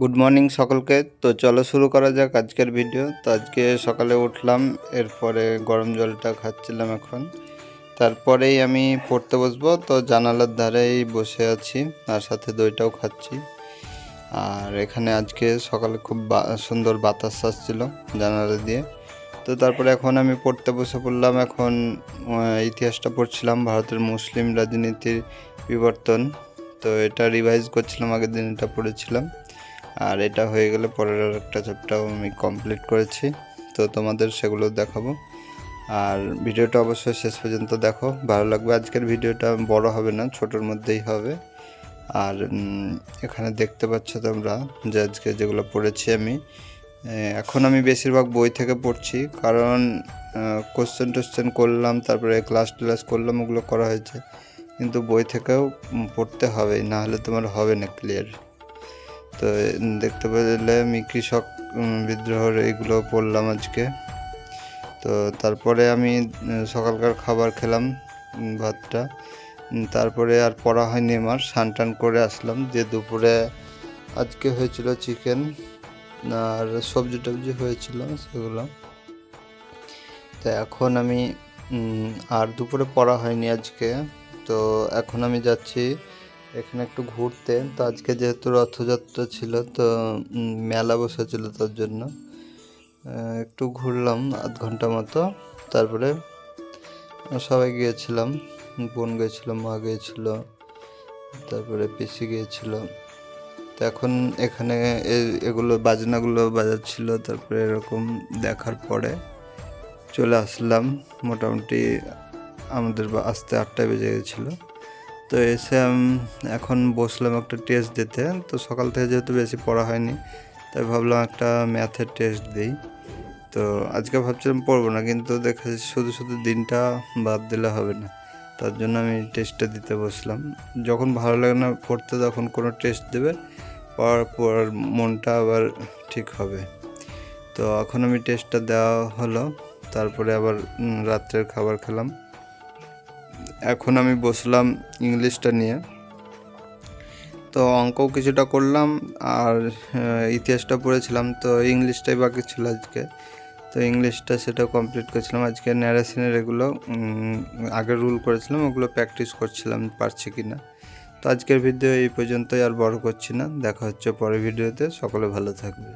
Good morning সকলকে। তো চলো শুরু করা যাক আজকের ভিডিও তো আজকে সকালে উঠলাম, এরপরে গরম জলটা খাচ্ছিলাম এখন। তারপরেই আমি পড়তে বসবো। তো জানালার ধারেই বসে আছি, আর সাথে দইটাও খাচ্ছি। আর এখানে আজকে সকালে খুব সুন্দর বাতাস আসছিল জানালা দিয়ে। তো তারপরে এখন আমি পড়তে বসে পড়লাম। এখন ইতিহাসটা পড়ছিলাম, ভারতের মুসলিম রাজনীতির বিবর্তন। তো এটা রিভাইজ করছিলাম, আগের দিন এটা পড়েছিলাম। আর এটা হয়ে গেলে পরের একটা চ্যাপ্টারও আমি কমপ্লিট করেছি। তো তোমাদের সেগুলো দেখাবো। আর ভিডিওটা অবশ্যই শেষ পর্যন্ত দেখো। ভালো লাগবে আজকের ভিডিওটা, বড় হবে না, ছোটোর মধ্যেই হবে। আর এখানে দেখতে পাচ্ছ তোমরা যে আজকে যেগুলো পড়েছি আমি। এখন আমি বেশিরভাগ বই থেকে পড়ছি কারণ কোশ্চেন টোশ্চেন করলাম, তারপরে ক্লাস টেলাস করলাম, ওগুলো করা হয়েছে। কিন্তু বই থেকেও পড়তে হবে না হলে তোমার হবে না ক্লিয়ার তো দেখতে পেলে আমি কৃষক বিদ্রোহর এইগুলো পড়লাম আজকে। তো তারপরে আমি সকালকার খাবার খেলাম ভাতটা। তারপরে আর পড়া হয়নি আমার টান করে আসলাম। যে দুপুরে আজকে হয়েছিল চিকেন, আর সবজি টবজি হয়েছিল সেগুলো। তো এখন আমি আর দুপুরে পড়া হয়নি আজকে। তো এখন আমি যাচ্ছি এখানে একটু ঘুরতে। তো আজকে যেহেতু রথযাত্রা ছিল, তো মেলা বসেছিল তার জন্য। একটু ঘুরলাম আধ ঘণ্টা মতো। তারপরে সবাই গিয়েছিলাম, বোন গিয়েছিল, মা গিয়েছিল, তারপরে পিসি গিয়েছিল। তো এখন এখানে এগুলো বাজনাগুলো বাজাচ্ছিল, তারপরে এরকম দেখার পরে চলে আসলাম। মোটামুটি আমাদের আসতে আটটায় বেজে গেছিল। তো এসে এখন বসলাম একটা টেস্ট দিতে। তো সকাল থেকে যেহেতু বেশি পড়া হয়নি, তাই ভাবলাম একটা ম্যাথের টেস্ট দিই। তো আজকে ভাবছিলাম পড়ব না, কিন্তু দেখা যাচ্ছে শুধু শুধু দিনটা বাদ দিলে হবে না। তার জন্য আমি টেস্টটা দিতে বসলাম। যখন ভালো লাগে না পড়তে তখন কোনো টেস্ট দেবে, পড়ার পর মনটা আবার ঠিক হবে। তো এখন আমি টেস্টটা দেওয়া হলো, তারপরে আবার রাত্রের খাবার খেলাম। এখন আমি বসলাম ইংলিশটা নিয়ে। তো অঙ্কও কিছুটা করলাম আর ইতিহাসটা পড়েছিলাম, তো ইংলিশটাই বাকি ছিল আজকে। তো ইংলিশটা সেটা কমপ্লিট করছিলাম। আজকে ন্যারেশনের এগুলো আগে রুল করেছিলাম, ওগুলো প্র্যাকটিস করছিলাম, পারছি কি না। তো আজকের ভিডিও এই পর্যন্তই, আর বড় করছি না। দেখা হচ্ছে পরের ভিডিওতে সকলে ভালো থাকবে।